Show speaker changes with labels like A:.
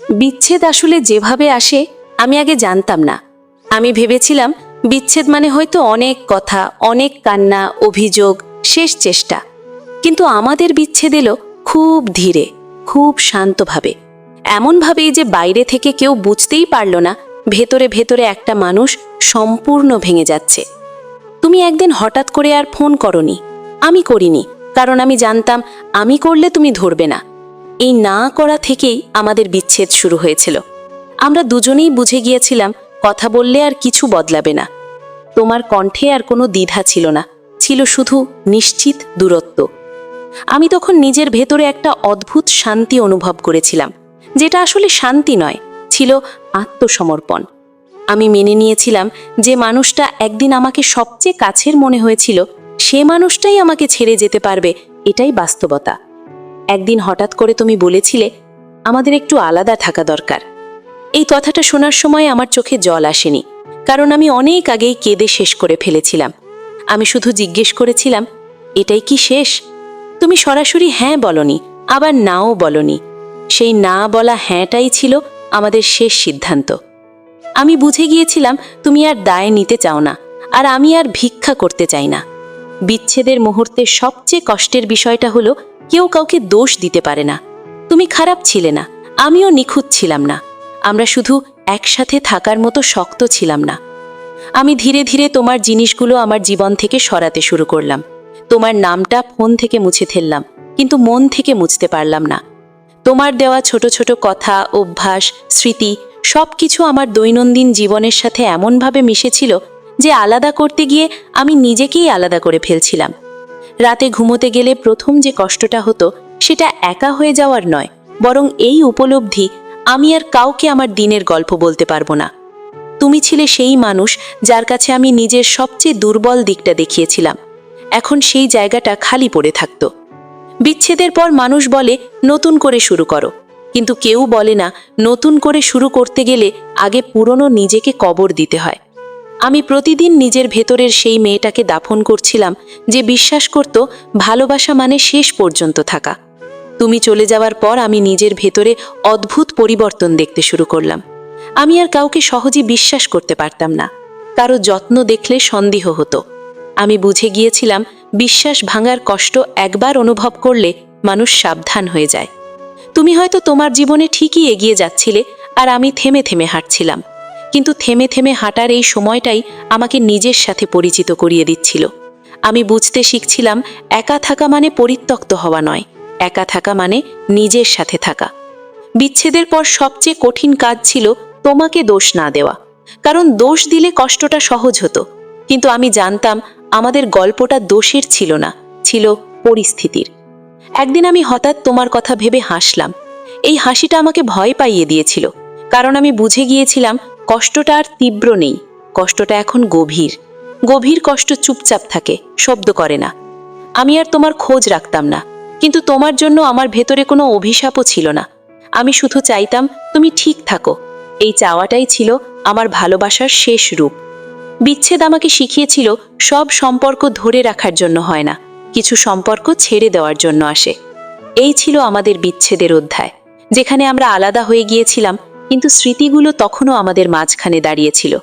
A: বিচ্ছেদ আসলে যেভাবে আসে, আমি আগে জানতাম না। আমি ভেবেছিলাম বিচ্ছেদ মানে হয়তো অনেক কথা, অনেক কান্না, অভিযোগ, শেষ চেষ্টা। কিন্তু আমাদের বিচ্ছেদ এলো খুব ধীরে, খুব শান্তভাবে। এমনভাবেই যে বাইরে থেকে কেউ বুঝতেই পারল না, ভেতরে ভেতরে একটা মানুষ সম্পূর্ণ ভেঙে যাচ্ছে। তুমি একদিন হঠাৎ করে আর ফোন করনি। আমি করিনি, কারণ আমি জানতাম, আমি করলে তুমি ধরবে না। এই না করা থেকেই আমাদের বিচ্ছেদ শুরু হয়েছিল। আমরা দুজনেই বুঝে গিয়েছিলাম, কথা বললে আর কিছু বদলাবে না। তোমার কণ্ঠে আর কোনো দ্বিধা ছিল না, ছিল শুধু নিশ্চিত দূরত্ব। আমি তখন নিজের ভেতরে একটা অদ্ভুত শান্তি অনুভব করেছিলাম, যেটা আসলে শান্তি নয়, ছিল আত্মসমর্পণ। আমি মেনে নিয়েছিলাম যে মানুষটা একদিন আমাকে সবচেয়ে কাছের মনে হয়েছিল, সে মানুষটাই আমাকে ছেড়ে যেতে পারবে, এটাই বাস্তবতা। একদিন হঠাৎ করে তুমি বলেছিলে, আমাদের একটু আলাদা থাকা দরকার। এই কথাটা শোনার সময় আমার চোখে জল আসেনি, কারণ আমি অনেক আগেই কেঁদে শেষ করে ফেলেছিলাম। আমি শুধু জিজ্ঞেস করেছিলাম, এটাই কি শেষ? তুমি সরাসরি হ্যাঁ বলনি, আবার নাও বলনি। সেই না বলা হ্যাঁটাই ছিল আমাদের শেষ সিদ্ধান্ত। আমি বুঝে গিয়েছিলাম, তুমি আর দায় নিতে চাও না, আর আমি আর ভিক্ষা করতে চাই না। বিচ্ছেদের মুহূর্তে সবচেয়ে কষ্টের বিষয়টা হলো কেউ কাউকে দোষ দিতে পারে না। তুমি খারাপ ছিলে না, আমিও নিখুঁত ছিলাম না। আমরা শুধু একসাথে থাকার মতো শক্ত ছিলাম না। আমি ধীরে ধীরে তোমার জিনিসগুলো আমার জীবন থেকে সরাতে শুরু করলাম। তোমার নামটা ফোন থেকে মুছে ফেললাম, কিন্তু মন থেকে মুছতে পারলাম না। তোমার দেওয়া ছোট ছোট কথা, অভ্যাস, স্মৃতি সব কিছু আমার দৈনন্দিন জীবনের সাথে এমনভাবে মিশেছিল যে আলাদা করতে গিয়ে আমি নিজেকেই আলাদা করে ফেলছিলাম। রাতে ঘুমোতে গেলে প্রথম যে কষ্টটা হতো, সেটা একা হয়ে যাওয়ার নয়, বরং এই উপলব্ধি, আমি আর কাউকে আমার দিনের গল্প বলতে পারব না। তুমি ছিলে সেই মানুষ যার কাছে আমি নিজের সবচেয়ে দুর্বল দিকটা দেখিয়েছিলাম। এখন সেই জায়গাটা খালি পড়ে থাকত। বিচ্ছেদের পর মানুষ বলে, নতুন করে শুরু করো। কিন্তু কেউ বলে না, নতুন করে শুরু করতে গেলে আগে পুরনো নিজেকে কবর দিতে হয়। আমি প্রতিদিন নিজের ভেতরের সেই মেয়েটাকে দাফন করছিলাম, যে বিশ্বাস করত ভালোবাসা মানে শেষ পর্যন্ত থাকা। তুমি চলে যাওয়ার পর আমি নিজের ভেতরে অদ্ভুত পরিবর্তন দেখতে শুরু করলাম। আমি আর কাউকে সহজে বিশ্বাস করতে পারতাম না। কারও যত্ন দেখলে সন্দেহ হতো। আমি বুঝে গিয়েছিলাম, বিশ্বাস ভাঙার কষ্ট একবার অনুভব করলে মানুষ সাবধান হয়ে যায়। তুমি হয়তো তোমার জীবনে ঠিকই এগিয়ে যাচ্ছিলে, আর আমি থেমে থেমে হাঁটছিলাম। কিন্তু থেমে থেমে হাঁটার এই সময়টাই আমাকে নিজের সাথে পরিচিত করিয়ে দিচ্ছিল। আমি বুঝতে শিখছিলাম একা থাকা মানে পরিত্যক্ত হওয়া নয়, একা থাকা মানে নিজের সাথে থাকা। বিচ্ছেদের পর সবচেয়ে কঠিন কাজ ছিল তোমাকে দোষ না দেওয়া, কারণ দোষ দিলে কষ্টটা সহজ হতো। কিন্তু আমি জানতাম আমাদের গল্পটা দোষের ছিল না, ছিল পরিস্থিতির। একদিন আমি হঠাৎ তোমার কথা ভেবে হাসলাম। এই হাসিটা আমাকে ভয় পাইয়ে দিয়েছিল, কারণ আমি বুঝে গিয়েছিলাম কষ্টটা আর তীব্র নেই, কষ্টটা এখন গভীর। গভীর কষ্ট চুপচাপ থাকে, শব্দ করে না। আমি আর তোমার খোঁজ রাখতাম না, কিন্তু তোমার জন্য আমার ভেতরে কোনো অভিশাপও ছিল না। আমি শুধু চাইতাম, তুমি ঠিক থাকো। এই চাওয়াটাই ছিল আমার ভালোবাসার শেষ রূপ। বিচ্ছেদ আমাকে শিখিয়েছিল, সব সম্পর্ক ধরে রাখার জন্য হয় না, কিছু সম্পর্ক ছেড়ে দেওয়ার জন্য আসে। এই ছিল আমাদের বিচ্ছেদের অধ্যায়, যেখানে আমরা আলাদা হয়ে গিয়েছিলাম কিন্তু স্মৃতিগুলো তখনও আমাদের মাঝখানে দাঁড়িয়েছিল।